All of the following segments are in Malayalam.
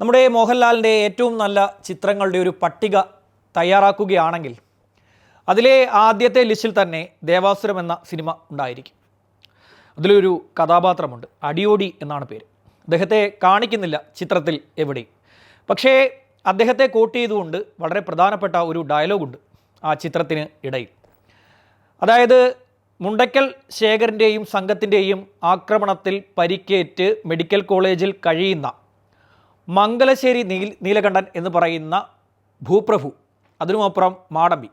നമ്മുടെ മോഹൻലാലിന്റെ ഏറ്റവും നല്ല ചിത്രങ്ങളുടെ ഒരു പട്ടിക തയ്യാറാക്കുകയാണെങ്കിൽ അതിലെ ആദ്യത്തെ ലിസ്റ്റിൽ തന്നെ ദേവാസുരം എന്ന സിനിമ ഉണ്ടായിരിക്കും. അതിലൊരു കഥാപാത്രമുണ്ട് അടിയോടി എന്നാണ് പേര്. അദ്ദേഹത്തെ കാണിക്കുന്നില്ല ചിത്രത്തിൽ എവിടെയും. പക്ഷേ അദ്ദേഹത്തെ കോട്ട് ചെയ്തുകൊണ്ട് വളരെ പ്രധാനപ്പെട്ട ഒരു ഡയലോഗുണ്ട് ആ ചിത്രത്തിന് ഇടയിൽ. അതായത് മുണ്ടക്കൽ ശേഖരന്റെയും സംഘത്തിന്റെയും ആക്രമണത്തിൽ പരിക്കേറ്റ് മെഡിക്കൽ കോളേജിൽ കഴിയുന്ന മംഗലശ്ശേരി നീൽ നീലകണ്ഠൻ എന്ന് പറയുന്ന ഭൂപ്രഭു അതിനുമപ്പുറം മാടമ്പി.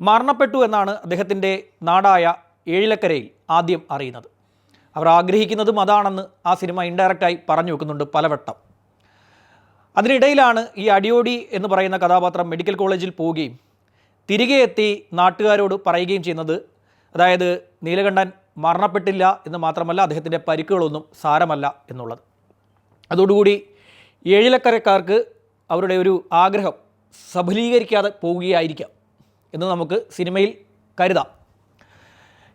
മരണപ്പെട്ടു എന്നാണ് അദ്ദേഹത്തിന്റെ നാടായ ഏഴിലക്കരയിൽ ആദ്യം അറിയുന്നത്. അവർ ആഗ്രഹിക്കുന്നതും അതാണെന്ന് ആ സിനിമ ഇൻഡയറക്റ്റായി പറഞ്ഞു വെക്കുന്നുണ്ട് പലവട്ടം. അതിനിടയിലാണ് ഈ അടിയോടി എന്ന് പറയുന്ന കഥാപാത്രം മെഡിക്കൽ കോളേജിൽ പോവുകയും തിരികെ എത്തി നാട്ടുകാരോട് പറയുകയും ചെയ്യുന്നത് അതായത് നീലകണ്ഠൻ മരണപ്പെട്ടില്ല എന്ന് മാത്രമല്ല അദ്ദേഹത്തിന്റെ പരിക്കുകളൊന്നും സാരമല്ല എന്നുള്ളത്. അതോടുകൂടി ഏഴിലക്കരക്കാർക്ക് അവരുടെ ഒരു ആഗ്രഹം സഫലീകരിക്കാതെ പോവുകയായിരിക്കാം എന്ന് നമുക്ക് സിനിമയിൽ കരുതാം.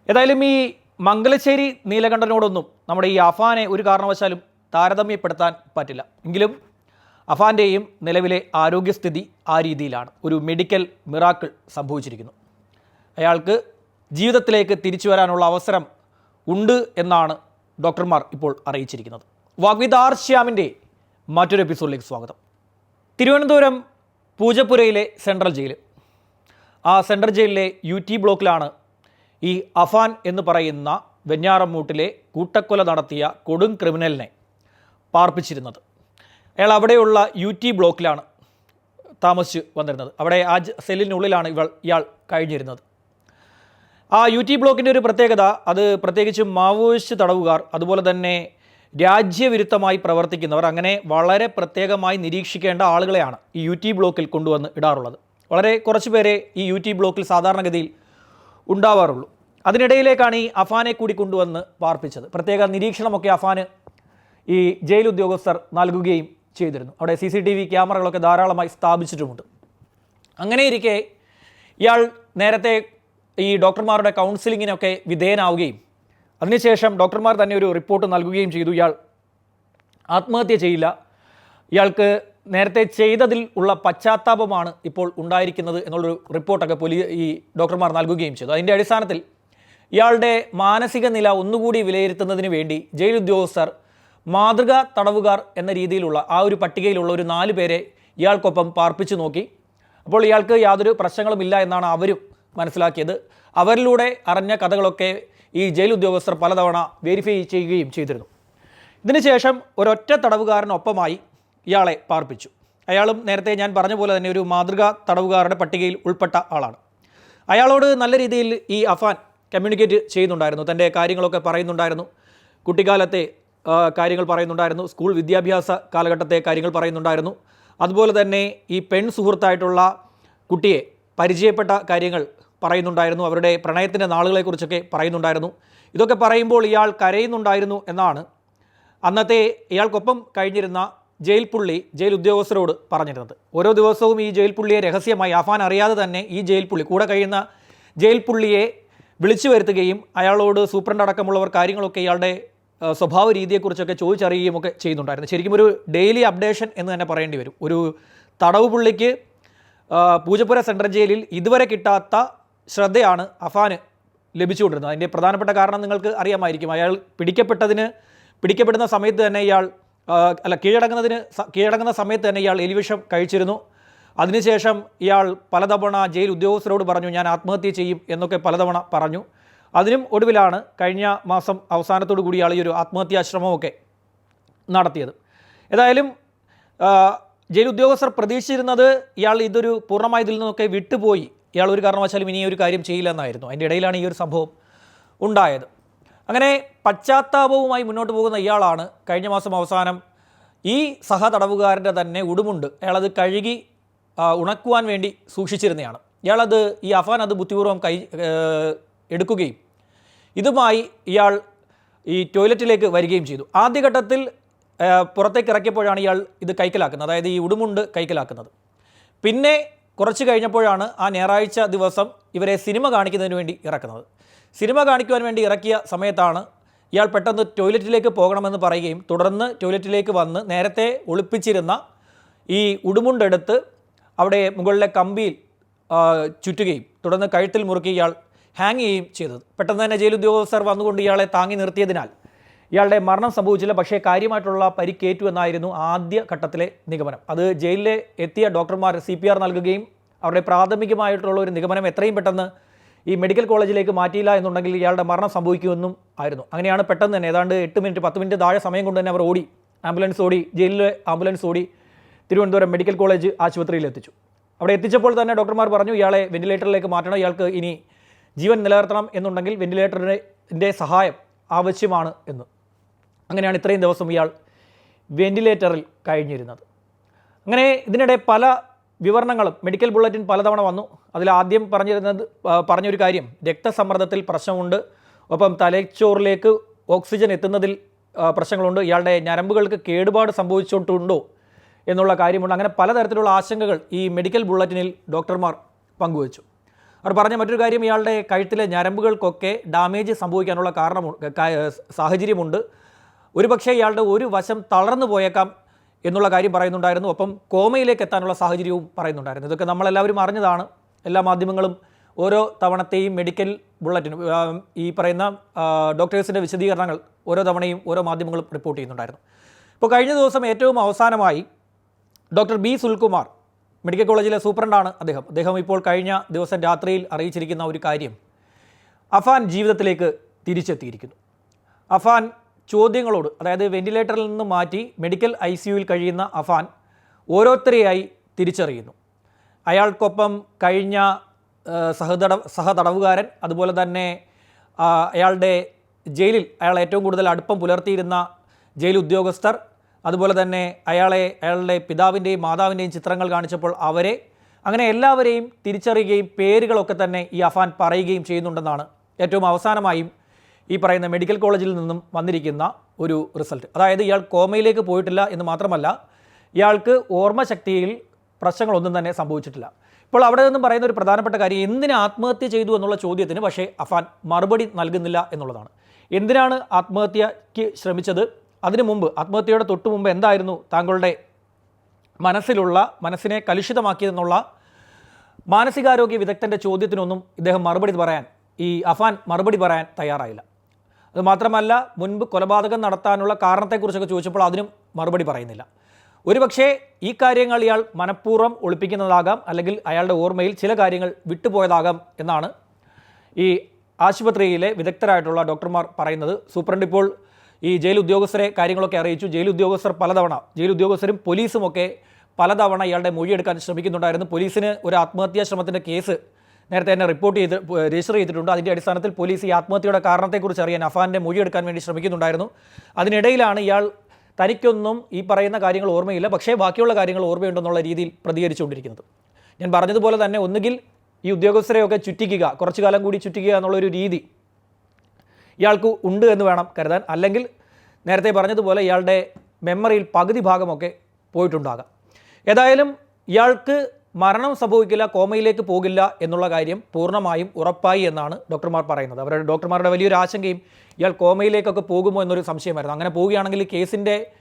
ഏതായാലും ഈ മംഗലശ്ശേരി നീലകണ്ഠനോടൊന്നും നമ്മുടെ ഈ അഫാനെ ഒരു കാരണവശാലും താരതമ്യപ്പെടുത്താൻ പറ്റില്ല. എങ്കിലും അഫാന്റെയും നിലവിലെ ആരോഗ്യസ്ഥിതി ആ രീതിയിലാണ്. ഒരു മെഡിക്കൽ മിറാക്കിൾ സംഭവിച്ചിരിക്കുന്നു. അയാൾക്ക് ജീവിതത്തിലേക്ക് തിരിച്ചു വരാനുള്ള അവസരം ഉണ്ട് എന്നാണ് ഡോക്ടർമാർ ഇപ്പോൾ അറിയിച്ചിരിക്കുന്നത്. വാഗ്വിദാർ ശ്യാമിന്റെ മറ്റൊരു എപ്പിസോഡിലേക്ക് സ്വാഗതം. തിരുവനന്തപുരം പൂജപ്പുരയിലെ സെൻട്രൽ ജയിൽ. ആ സെൻട്രൽ ജയിലിലെ യു ടി ബ്ലോക്കിലാണ് ഈ അഫാൻ എന്ന് പറയുന്ന വെഞ്ഞാറമൂട്ടിലെ കൂട്ടക്കൊല നടത്തിയ കൊടും ക്രിമിനലിനെ പാർപ്പിച്ചിരുന്നത്. അയാൾ അവിടെയുള്ള യു ടി ബ്ലോക്കിലാണ് താമസിച്ച് വന്നിരുന്നത്. അവിടെ ആ സെല്ലിനുള്ളിലാണ് ഇവൾ ഇയാൾ കഴിഞ്ഞിരുന്നത്. ആ യു ടി ബ്ലോക്കിന്റെ ഒരു പ്രത്യേകത അത് പ്രത്യേകിച്ചും മാവോയിസ്റ്റ് തടവുകാർ അതുപോലെ തന്നെ രാജ്യവിരുദ്ധമായി പ്രവർത്തിക്കുന്നവർ അങ്ങനെ വളരെ പ്രത്യേകമായി നിരീക്ഷിക്കേണ്ട ആളുകളെയാണ് ഈ യു ടി ബ്ലോക്കിൽ കൊണ്ടുവന്ന് ഇടാറുള്ളത്. വളരെ കുറച്ച് പേരെ ഈ യു ടി ബ്ലോക്കിൽ സാധാരണഗതിയിൽ ഉണ്ടാവാറുള്ളൂ. അതിനിടയിലേക്കാണ് ഈ അഫാനെ കൂടി കൊണ്ടുവന്ന് പാർപ്പിച്ചത് പ്രത്യേക നിരീക്ഷണമൊക്കെ അഫാന് ഈ ജയിൽ ഉദ്യോഗസ്ഥർ നൽകുകയും ചെയ്തിരുന്നു. അവിടെ സി സി ടി വി ക്യാമറകളൊക്കെ ധാരാളമായി സ്ഥാപിച്ചിട്ടുമുണ്ട്. അങ്ങനെ ഇരിക്കെ ഇയാൾ നേരത്തെ ഈ ഡോക്ടർമാരുടെ കൗൺസിലിങ്ങിനൊക്കെ വിധേയനാവുകയും അതിനുശേഷം ഡോക്ടർമാർ തന്നെ ഒരു റിപ്പോർട്ട് നൽകുകയും ചെയ്തു. ഇയാൾ ആത്മഹത്യ ചെയ്യില്ല. ഇയാൾക്ക് നേരത്തെ ചെയ്തതിൽ ഉള്ള പശ്ചാത്താപമാണ് ഇപ്പോൾ ഉണ്ടായിരിക്കുന്നത് എന്നുള്ളൊരു റിപ്പോർട്ടൊക്കെ പോലീ ഈ ഡോക്ടർമാർ നൽകുകയും ചെയ്തു. അതിന്റെ അടിസ്ഥാനത്തിൽ ഇയാളുടെ മാനസിക നില ഒന്നുകൂടി വിലയിരുത്തുന്നതിന് വേണ്ടി ജയിൽ ഉദ്യോഗസ്ഥർ മാതൃകാ തടവുകാർ എന്ന രീതിയിലുള്ള ആ ഒരു പട്ടികയിലുള്ള ഒരു നാല് പേരെ ഇയാൾക്കൊപ്പം പാർപ്പിച്ചു നോക്കി. അപ്പോൾ ഇയാൾക്ക് യാതൊരു പ്രശ്നങ്ങളുമില്ല എന്നാണ് അവരും മനസ്സിലാക്കിയത്. അവരിലൂടെ അറിഞ്ഞ കഥകളൊക്കെ ഈ ജയിൽ ഉദ്യോഗസ്ഥർ പലതവണ വെരിഫൈ ചെയ്യുകയും ചെയ്തിരുന്നു. ഇതിനുശേഷം ഒരൊറ്റ തടവുകാരനൊപ്പമായി ഇയാളെ പാർപ്പിച്ചു. അയാളും നേരത്തെ ഞാൻ പറഞ്ഞ പോലെ തന്നെ ഒരു മാതൃകാ തടവുകാരുടെ പട്ടികയിൽ ഉൾപ്പെട്ട ആളാണ്. അയാളോട് നല്ല രീതിയിൽ ഈ അഫാൻ കമ്മ്യൂണിക്കേറ്റ് ചെയ്യുന്നുണ്ടായിരുന്നു. തന്റെ കാര്യങ്ങളൊക്കെ പറയുന്നുണ്ടായിരുന്നു. കുട്ടിക്കാലത്തെ കാര്യങ്ങൾ പറയുന്നുണ്ടായിരുന്നു. സ്കൂൾ വിദ്യാഭ്യാസ കാലഘട്ടത്തെ കാര്യങ്ങൾ പറയുന്നുണ്ടായിരുന്നു. അതുപോലെ തന്നെ ഈ പെൺ സുഹൃത്തായിട്ടുള്ള കുട്ടിയെ പരിചയപ്പെട്ട കാര്യങ്ങൾ പറയുന്നുണ്ടായിരുന്നു. അവരുടെ പ്രണയത്തിന്റെ നാളുകളെക്കുറിച്ചൊക്കെ പറയുന്നുണ്ടായിരുന്നു. ഇതൊക്കെ പറയുമ്പോൾ ഇയാൾ കരയുന്നുണ്ടായിരുന്നു എന്നാണ് അന്നത്തെ ഇയാൾക്കൊപ്പം കഴിഞ്ഞിരുന്ന ജയിൽ പുള്ളി ജയിൽ ഉദ്യോഗസ്ഥരോട് പറഞ്ഞിരുന്നത്. ഓരോ ദിവസവും ഈ ജയിൽ പുള്ളിയെ രഹസ്യമായി അഫാൻ അറിയാതെ തന്നെ ഈ ജയിൽ പുള്ളി കൂടെ കഴിയുന്ന ജയിൽ പുള്ളിയെ വിളിച്ചു വരുത്തുകയും അയാളോട് സൂപ്രണ്ട് അടക്കമുള്ളവർ കാര്യങ്ങളൊക്കെ ഇയാളുടെ സ്വഭാവ രീതിയെക്കുറിച്ചൊക്കെ ചോദിച്ചറിയുകയും ഒക്കെ ചെയ്യുന്നുണ്ടായിരുന്നു. ശരിക്കും ഒരു ഡെയിലി അപ്ഡേഷൻ എന്ന് തന്നെ പറയേണ്ടി വരും. ഒരു തടവ് പുള്ളിക്ക് പൂജപ്പുര സെൻട്രൽ ജയിലിൽ ഇതുവരെ കിട്ടാത്ത ശ്രദ്ധയാണ് അഫാന് ലഭിച്ചുകൊണ്ടിരുന്നത്. അതിന്റെ പ്രധാനപ്പെട്ട കാരണം നിങ്ങൾക്ക് അറിയാമായിരിക്കും. അയാൾ പിടിക്കപ്പെട്ടതിന് പിടിക്കപ്പെടുന്ന സമയത്ത് തന്നെ ഇയാൾ അല്ല കീഴടങ്ങുന്നതിന് കീഴടങ്ങുന്ന സമയത്ത് തന്നെ ഇയാൾ എലിവിഷം കഴിച്ചിരുന്നു. അതിനുശേഷം ഇയാൾ പലതവണ ജയിൽ ഉദ്യോഗസ്ഥരോട് പറഞ്ഞു ഞാൻ ആത്മഹത്യ ചെയ്യും എന്നൊക്കെ പലതവണ പറഞ്ഞു. അതിനും ഒടുവിലാണ് കഴിഞ്ഞ മാസം അവസാനത്തോടു കൂടി ഇയാൾ ഈ ഒരു ആത്മഹത്യാശ്രമമൊക്കെ നടത്തിയത്. ഏതായാലും ജയിൽ ഉദ്യോഗസ്ഥർ പ്രതീക്ഷിച്ചിരുന്നത് ഇയാൾ ഇതൊരു പൂർണമായി ഇതിൽ നിന്നൊക്കെ വിട്ടുപോയി. ഇയാൾ ഒരു കാരണവശാലും ഇനി ഒരു കാര്യം ചെയ്യില്ല എന്നായിരുന്നു അതിന്റെ ഇടയിലാണ് ഈ ഒരു സംഭവം ഉണ്ടായത്. അങ്ങനെ പശ്ചാത്താപവുമായി മുന്നോട്ട് പോകുന്ന ഇയാളാണ് കഴിഞ്ഞ മാസം അവസാനം ഈ സഹതടവുകാരന്റെ തന്നെ ഉടുമുണ്ട്. അയാളത് കഴുകി ഉണക്കുവാൻ വേണ്ടി സൂക്ഷിച്ചിരുന്നതാണ് ഇയാളത് ഈ അഫാൻ അത് ബുദ്ധിപൂർവം കൈ എടുക്കുകയും ഇതുമായി ഇയാൾ ഈ ടോയ്ലറ്റിലേക്ക് വരികയും ചെയ്തു. ആദ്യഘട്ടത്തിൽ പുറത്തേക്ക് ഇറക്കിയപ്പോഴാണ് ഇയാൾ ഇത് കൈക്കലാക്കുന്നത്. അതായത് ഈ ഉടുമുണ്ട് കൈക്കലാക്കുന്നത്. പിന്നെ കുറച്ച് കഴിഞ്ഞപ്പോഴാണ് ആ ഞായറാഴ്ച ദിവസം ഇവരെ സിനിമ കാണിക്കുന്നതിന് വേണ്ടി ഇറക്കുന്നത്. സിനിമ കാണിക്കുവാൻ വേണ്ടി ഇറക്കിയ സമയത്താണ് ഇയാൾ പെട്ടെന്ന് ടോയ്ലറ്റിലേക്ക് പോകണമെന്ന് പറയുകയും തുടർന്ന് ടോയ്ലറ്റിലേക്ക് വന്ന് നേരത്തെ ഒളിപ്പിച്ചിരുന്ന ഈ ഉടുമുണ്ടെടുത്ത് അവിടെ മുകളിലെ കമ്പിയിൽ ചുറ്റുകയും തുടർന്ന് കഴുത്തിൽ മുറുക്കി ഇയാൾ ഹാങ് ചെയ്യുകയും ചെയ്തത്. പെട്ടെന്ന് തന്നെ ജയിൽ ഉദ്യോഗസ്ഥർ വന്നുകൊണ്ട് ഇയാളെ താങ്ങി നിർത്തിയതിനാൽ ഇയാളുടെ മരണം സംഭവിച്ചില്ല പക്ഷേ കാര്യമായിട്ടുള്ള പരിക്കേറ്റു എന്നായിരുന്നു ആദ്യ ഘട്ടത്തിലെ നിഗമനം. അത് ജയിലിലെ എത്തിയ ഡോക്ടർമാർ സി പി ആർ നൽകുകയും അവരുടെ പ്രാഥമികമായിട്ടുള്ള ഒരു നിഗമനം എത്രയും പെട്ടെന്ന് ഈ മെഡിക്കൽ കോളേജിലേക്ക് മാറ്റിയില്ല എന്നുണ്ടെങ്കിൽ ഇയാളുടെ മരണം സംഭവിക്കുമെന്നും ആയിരുന്നു. അങ്ങനെയാണ് പെട്ടെന്ന് തന്നെ ഏതാണ്ട് എട്ട് മിനിറ്റ് പത്ത് മിനിറ്റ് താഴെ സമയം കൊണ്ട് തന്നെ അവർ ഓടി ആംബുലൻസ് ഓടി ജയിലിലെ ആംബുലൻസ് ഓടി തിരുവനന്തപുരം മെഡിക്കൽ കോളേജ് ആശുപത്രിയിൽ എത്തിച്ചു. അവിടെ എത്തിച്ചപ്പോൾ തന്നെ ഡോക്ടർമാർ പറഞ്ഞു ഇയാളെ വെന്റിലേറ്ററിലേക്ക് മാറ്റണം ഇയാൾക്ക് ഇനി ജീവൻ നിലനിർത്തണം എന്നുണ്ടെങ്കിൽ വെന്റിലേറ്ററിന്റെ സഹായം ആവശ്യമാണ് എന്ന്. അങ്ങനെയാണ് ഇത്രയും ദിവസം ഇയാൾ വെന്റിലേറ്ററിൽ കഴിഞ്ഞിരുന്നത്. അങ്ങനെ ഇതിനിടെ പല വിവരണങ്ങളും മെഡിക്കൽ ബുള്ളറ്റിൻ പലതവണ വന്നു. അതിൽ ആദ്യം പറഞ്ഞിരുന്നത് പറഞ്ഞൊരു കാര്യം രക്തസമ്മർദ്ദത്തിൽ പ്രശ്നമുണ്ട് ഒപ്പം തലച്ചോറിലേക്ക് ഓക്സിജൻ എത്തുന്നതിൽ പ്രശ്നങ്ങളുണ്ട് ഇയാളുടെ ഞരമ്പുകൾക്ക് കേടുപാട് സംഭവിച്ചിട്ടുണ്ടോ എന്നുള്ള കാര്യമുണ്ട്. അങ്ങനെ പലതരത്തിലുള്ള ആശങ്കകൾ ഈ മെഡിക്കൽ ബുള്ളറ്റിനിൽ ഡോക്ടർമാർ പങ്കുവച്ചു. അവർ പറഞ്ഞ മറ്റൊരു കാര്യം ഇയാളുടെ കഴുത്തിലെ ഞരമ്പുകൾക്കൊക്കെ ഡാമേജ് സംഭവിക്കാനുള്ള കാരണമുണ്ട് സാഹചര്യമുണ്ട്. ഒരുപക്ഷേ ഇയാളുടെ ഒരു വശം തളർന്നു പോയേക്കാം എന്നുള്ള കാര്യം പറയുന്നുണ്ടായിരുന്നു. ഒപ്പം കോമയിലേക്ക് എത്താനുള്ള സാഹചര്യവും പറയുന്നുണ്ടായിരുന്നു. ഇതൊക്കെ നമ്മളെല്ലാവരും അറിഞ്ഞതാണ്. എല്ലാ മാധ്യമങ്ങളും ഓരോ തവണത്തെയും മെഡിക്കൽ ബുള്ളറ്റിനും ഈ പറയുന്ന ഡോക്ടേഴ്സിന്റെ വിശദീകരണങ്ങൾ ഓരോ തവണയും ഓരോ മാധ്യമങ്ങളും റിപ്പോർട്ട് ചെയ്യുന്നുണ്ടായിരുന്നു. ഇപ്പോൾ കഴിഞ്ഞ ദിവസം ഏറ്റവും അവസാനമായി ഡോക്ടർ ബി സുൽകുമാർ മെഡിക്കൽ കോളേജിലെ സൂപ്രണ്ടാണ് അദ്ദേഹം. അദ്ദേഹം ഇപ്പോൾ കഴിഞ്ഞ ദിവസം രാത്രിയിൽ അറിയിച്ചിരിക്കുന്ന ഒരു കാര്യം അഫാൻ ജീവിതത്തിലേക്ക് തിരിച്ചെത്തിയിരിക്കുന്നു. അഫാൻ ചോദ്യങ്ങളോട് അതായത് വെന്റിലേറ്ററിൽ നിന്ന് മാറ്റി മെഡിക്കൽ ഐ സിയുവിൽ കഴിയുന്ന അഫാൻ ഓരോരുത്തരെയായി തിരിച്ചറിയുന്നു. അയാൾക്കൊപ്പം കഴിഞ്ഞ സഹതട സഹതടവുകാരൻ അതുപോലെ തന്നെ അയാളുടെ ജയിലിൽ അയാൾ ഏറ്റവും കൂടുതൽ അടുപ്പം പുലർത്തിയിരുന്ന ജയിൽ ഉദ്യോഗസ്ഥർ അതുപോലെ തന്നെ അയാളെ അയാളുടെ പിതാവിന്റെയും മാതാവിന്റെയും ചിത്രങ്ങൾ കാണിച്ചപ്പോൾ അവരെ അങ്ങനെ എല്ലാവരെയും തിരിച്ചറിയുകയും പേരുകളൊക്കെ തന്നെ ഈ അഫാൻ പറയുകയും ചെയ്യുന്നുണ്ടെന്നാണ് ഏറ്റവും അവസാനമായും ഈ പറയുന്ന മെഡിക്കൽ കോളേജിൽ നിന്നും വന്നിരിക്കുന്ന ഒരു റിസൾട്ട്. അതായത് ഇയാൾ കോമയിലേക്ക് പോയിട്ടില്ല എന്ന് മാത്രമല്ല ഇയാൾക്ക് ഓർമ്മശക്തിയിൽ പ്രശ്നങ്ങളൊന്നും തന്നെ സംഭവിച്ചിട്ടില്ല. ഇപ്പോൾ അവിടെ നിന്നും പറയുന്ന ഒരു പ്രധാനപ്പെട്ട കാര്യം എന്തിന് ആത്മഹത്യ ചെയ്തു എന്നുള്ള ചോദ്യത്തിന് പക്ഷേ അഫാൻ മറുപടി നൽകുന്നില്ല എന്നുള്ളതാണ്. എന്തിനാണ് ആത്മഹത്യയ്ക്ക് ശ്രമിച്ചത്? അതിനു മുമ്പ് ആത്മഹത്യയുടെ തൊട്ട് മുമ്പ് എന്തായിരുന്നു താങ്കളുടെ മനസ്സിലുള്ള മനസ്സിനെ കലുഷിതമാക്കിയതെന്നുള്ള മാനസികാരോഗ്യ വിദഗ്ധന്റെ ചോദ്യത്തിനൊന്നും ഇദ്ദേഹം മറുപടി പറയാൻ ഈ അഫാൻ മറുപടി പറയാൻ തയ്യാറായില്ല. അത് മാത്രമല്ല മുൻപ് കൊലപാതകം നടത്താനുള്ള കാരണത്തെക്കുറിച്ചൊക്കെ ചോദിച്ചപ്പോൾ അതിനും മറുപടി പറയുന്നില്ല. ഒരുപക്ഷേ ഈ കാര്യങ്ങൾ ഇയാൾ മനഃപൂർവം ഒളിപ്പിക്കുന്നതാകാം അല്ലെങ്കിൽ അയാളുടെ ഓർമ്മയിൽ ചില കാര്യങ്ങൾ വിട്ടുപോയതാകാം എന്നാണ് ഈ ആശുപത്രിയിലെ വിദഗ്ധരായിട്ടുള്ള ഡോക്ടർമാർ പറയുന്നത്. സൂപ്രണ്ട് ഇപ്പോൾ ഈ ജയിൽ ഉദ്യോഗസ്ഥരെ കാര്യങ്ങളൊക്കെ അറിയിച്ചു. ജയിൽ ഉദ്യോഗസ്ഥർ പലതവണ ജയിൽ ഉദ്യോഗസ്ഥരും പോലീസുമൊക്കെ പലതവണ ഇയാളുടെ മൊഴിയെടുക്കാൻ ശ്രമിക്കുന്നുണ്ടായിരുന്നു. പോലീസിന് ഒരു ആത്മഹത്യാ ശ്രമത്തിന്റെ കേസ് നേരത്തെ തന്നെ റിപ്പോർട്ട് ചെയ്ത് രജിസ്റ്റർ ചെയ്തിട്ടുണ്ട്. അതിന്റെ അടിസ്ഥാനത്തിൽ പോലീസ് ഈ ആത്മഹത്യയുടെ കാരണത്തെക്കുറിച്ച് അറിയാൻ അഫാന്റെ മൊഴിയെടുക്കാൻ വേണ്ടി ശ്രമിക്കുന്നുണ്ടായിരുന്നു. അതിനിടയിലാണ് ഇയാൾ തനിക്കൊന്നും ഈ പറയുന്ന കാര്യങ്ങൾ ഓർമ്മയില്ല. പക്ഷേ ബാക്കിയുള്ള കാര്യങ്ങൾ ഓർമ്മയുണ്ടെന്നുള്ള രീതിയിൽ പ്രതികരിച്ചുകൊണ്ടിരിക്കുന്നത്. ഞാൻ പറഞ്ഞതുപോലെ തന്നെ ഒന്നുകിൽ ഈ ഉദ്യോഗസ്ഥരെയൊക്കെ ചുറ്റിക്കുക കുറച്ചു കാലം കൂടി ചുറ്റിക്കുക എന്നുള്ളൊരു രീതി ഇയാൾക്ക് ഉണ്ട് എന്ന് വേണം കരുതാൻ. അല്ലെങ്കിൽ നേരത്തെ പറഞ്ഞതുപോലെ ഇയാളുടെ മെമ്മറിയിൽ പകുതി ഭാഗമൊക്കെ പോയിട്ടുണ്ടാകാം. ഏതായാലും ഇയാൾക്ക് മരണം സംഭവിക്കില്ല കോമയിലേക്ക് പോകില്ല എന്നുള്ള കാര്യം പൂർണമായും ഉറപ്പായി എന്നാണ് ഡോക്ടർമാർ പറയുന്നത്. അവരുടെ ഡോക്ടർമാരുടെ വലിയൊരു ആശങ്കയും ഇയാൾ കോമയിലേക്കൊക്കെ പോകുമോ എന്നൊരു സംശയമായിരുന്നു. അങ്ങനെ പോവുകയാണെങ്കിൽ കേസിന്റെ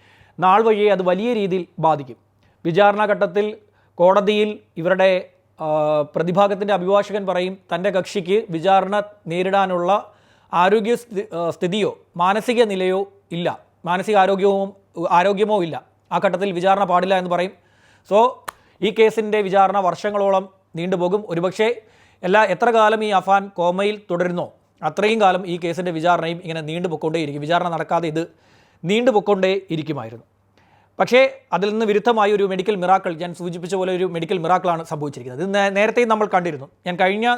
നാൾ വഴിയെ അത് വലിയ രീതിയിൽ ബാധിക്കും. വിചാരണഘട്ടത്തിൽ കോടതിയിൽ ഇവരുടെ പ്രതിഭാഗത്തിന്റെ അഭിഭാഷകൻ പറയും തന്റെ കക്ഷിക്ക് വിചാരണ നേരിടാനുള്ള ആരോഗ്യ സ്ഥിതിയോ മാനസിക നിലയോ ഇല്ല. മാനസിക ആരോഗ്യവും ആരോഗ്യമോ ഇല്ല. ആ ഘട്ടത്തിൽ വിചാരണ പാടില്ല എന്ന് പറയും. സോ ഈ കേസിന്റെ വിചാരണ വർഷങ്ങളോളം നീണ്ടുപോകും. ഒരുപക്ഷേ എല്ലാ എത്ര കാലം ഈ അഫാൻ കോമയിൽ തുടരുന്നോ അത്രയും കാലം ഈ കേസിന്റെ വിചാരണയും ഇങ്ങനെ നീണ്ടുപൊക്കൊണ്ടേയിരിക്കും വിചാരണ നടക്കാതെ ഇത് നീണ്ടുപൊക്കൊണ്ടേ ഇരിക്കുമായിരുന്നു പക്ഷേ അതിൽ നിന്ന് വിരുദ്ധമായ ഒരു മെഡിക്കൽ മിറാക്കൾ ഞാൻ സൂചിപ്പിച്ച പോലെ ഒരു മെഡിക്കൽ മിറാക്കളാണ് സംഭവിച്ചിരിക്കുന്നത്. ഇത് നേരത്തെയും നമ്മൾ കണ്ടിരുന്നു. ഞാൻ കഴിഞ്ഞ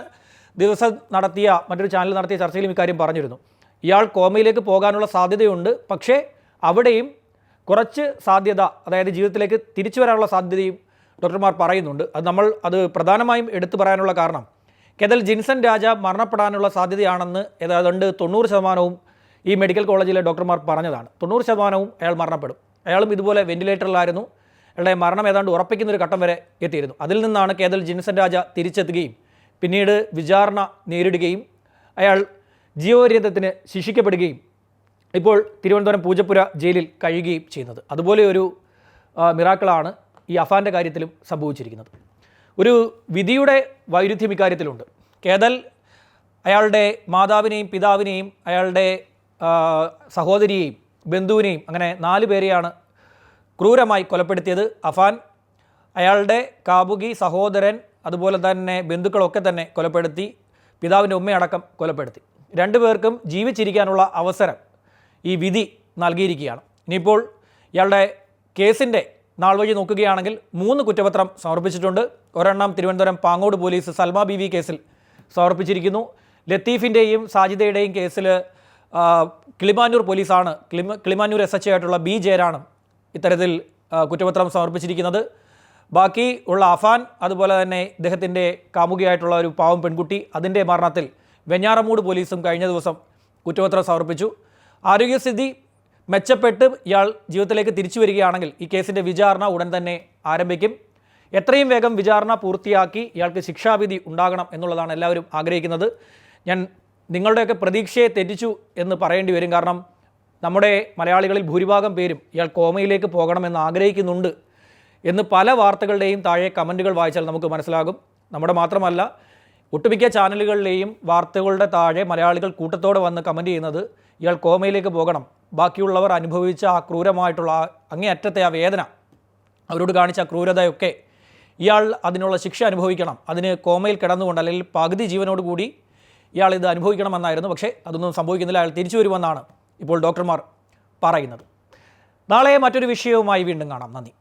ദിവസം നടത്തിയ മറ്റൊരു ചാനൽ നടത്തിയ ചർച്ചയിലും ഇക്കാര്യം പറഞ്ഞിരുന്നു. ഇയാൾ കോമയിലേക്ക് പോകാനുള്ള സാധ്യതയുണ്ട്. പക്ഷേ അവിടെയും കുറച്ച് സാധ്യത അതായത് ജീവിതത്തിലേക്ക് തിരിച്ചു വരാനുള്ള സാധ്യതയും ഡോക്ടർമാർ പറയുന്നുണ്ട്. അത് നമ്മൾ അത് പ്രധാനമായും എടുത്തു പറയാനുള്ള കാരണം കെതൽ ജിൻസൺ രാജ മരണപ്പെടാനുള്ള സാധ്യതയാണെന്ന് ഏതാണ്ട് തൊണ്ണൂറ് ശതമാനവും ഈ മെഡിക്കൽ കോളേജിലെ ഡോക്ടർമാർ പറഞ്ഞതാണ്. തൊണ്ണൂറ് ശതമാനവും അയാൾ മരണപ്പെടും. അയാളും ഇതുപോലെ വെന്റിലേറ്ററിലായിരുന്നു. അയാളുടെ മരണം ഏതാണ്ട് ഉറപ്പിക്കുന്ന ഒരു ഘട്ടം വരെ എത്തിയിരുന്നു. അതിൽ നിന്നാണ് കേതൽ ജിൻസൺ രാജ തിരിച്ചെത്തുകയും പിന്നീട് വിചാരണ നേരിടുകയും അയാൾ ജീവപര്യന്തത്തിന് ശിക്ഷിക്കപ്പെടുകയും ഇപ്പോൾ തിരുവനന്തപുരം പൂജപ്പുര ജയിലിൽ കഴിയുകയും ചെയ്യുന്നത്. അതുപോലെ ഒരു മിറാക്കിളാണ് ഈ അഫാന്റെ കാര്യത്തിലും സംഭവിച്ചിരിക്കുന്നത്. ഒരു വിധിയുടെ വൈരുദ്ധ്യം ഇക്കാര്യത്തിലുണ്ട്. കേതൽ അയാളുടെ മാതാവിനെയും പിതാവിനെയും അയാളുടെ സഹോദരിയെയും ബന്ധുവിനെയും അങ്ങനെ നാല് പേരെയാണ് ക്രൂരമായി കൊലപ്പെടുത്തിയത്. അഫാൻ അയാളുടെ കാബുകി സഹോദരൻ അതുപോലെ തന്നെ ബന്ധുക്കളൊക്കെ തന്നെ കൊലപ്പെടുത്തി പിതാവിന്റെ ഉമ്മയടക്കം കൊലപ്പെടുത്തി. രണ്ടു പേർക്കും ജീവിച്ചിരിക്കാനുള്ള അവസരം ഈ വിധി നൽകിയിരിക്കുകയാണ്. ഇനിയിപ്പോൾ ഇയാളുടെ കേസിന്റെ നാൾ വഴി നോക്കുകയാണെങ്കിൽ മൂന്ന് കുറ്റപത്രം സമർപ്പിച്ചിട്ടുണ്ട്. ഒരെണ്ണം Thiruvananthapuram Pangode police Salma B V കേസിൽ സമർപ്പിച്ചിരിക്കുന്നു. ലത്തീഫിന്റെയും സാജിദയുടെയും കേസിൽ കിളിമാനൂർ പോലീസാണ് കിളിമ കിളിമാനൂർ എസ് എച്ച് ആയിട്ടുള്ള ബി ജയരാണ് ഇത്തരത്തിൽ കുറ്റപത്രം സമർപ്പിച്ചിരിക്കുന്നത്. ബാക്കി ഉള്ള അഫാൻ അതുപോലെ തന്നെ ഇദ്ദേഹത്തിന്റെ കാമുകിയായിട്ടുള്ള ഒരു പാവം പെൺകുട്ടി അതിന്റെ മരണത്തിൽ വെഞ്ഞാറമൂട് പോലീസും കഴിഞ്ഞ ദിവസം കുറ്റപത്രം സമർപ്പിച്ചു. ആരോഗ്യസ്ഥിതി മെച്ചപ്പെട്ട് ഇയാൾ ജീവിതത്തിലേക്ക് തിരിച്ചു വരികയാണെങ്കിൽ ഈ കേസിന്റെ വിചാരണ ഉടൻ തന്നെ ആരംഭിക്കും. എത്രയും വേഗം വിചാരണ പൂർത്തിയാക്കി ഇയാൾക്ക് ശിക്ഷാവിധി ഉണ്ടാകണം എന്നുള്ളതാണ് എല്ലാവരും ആഗ്രഹിക്കുന്നത്. ഞാൻ നിങ്ങളുടെയൊക്കെ പ്രതീക്ഷയെ തെറ്റിച്ചു എന്ന് പറയേണ്ടി വരും. കാരണം നമ്മുടെ മലയാളികളിൽ ഭൂരിഭാഗം പേരും ഇയാൾ കോമയിലേക്ക് പോകണമെന്ന് ആഗ്രഹിക്കുന്നുണ്ട് എന്ന് പല വാർത്തകളുടെയും താഴെ കമന്റുകൾ വായിച്ചാൽ നമുക്ക് മനസ്സിലാകും. നമ്മുടെ മാത്രമല്ല ഒട്ടുമിക്ക ചാനലുകളിലെയും വാർത്തകളുടെ താഴെ മലയാളികൾ കൂട്ടത്തോടെ വന്ന് കമന്റ് ചെയ്യുന്നത് ഇയാൾ കോമയിലേക്ക് പോകണം ബാക്കിയുള്ളവർ അനുഭവിച്ച ആ ക്രൂരമായിട്ടുള്ള അങ്ങേയറ്റത്തെ ആ വേദന അവരോട് കാണിച്ച ക്രൂരതയൊക്കെ ഇയാൾ അതിനുള്ള ശിക്ഷ അനുഭവിക്കണം. അതിന് കോമയിൽ കിടന്നുകൊണ്ട് അല്ലെങ്കിൽ പകുതി ജീവനോട് കൂടി ഇയാൾ ഇത് അനുഭവിക്കണമെന്നായിരുന്നു. പക്ഷേ അതൊന്നും സംഭവിക്കുന്നില്ല. അയാൾ തിരിച്ചു വരുമെന്നാണ് ഇപ്പോൾ ഡോക്ടർമാർ പറയുന്നത്. നാളെ മറ്റൊരു വിഷയവുമായി വീണ്ടും കാണാം. നന്ദി.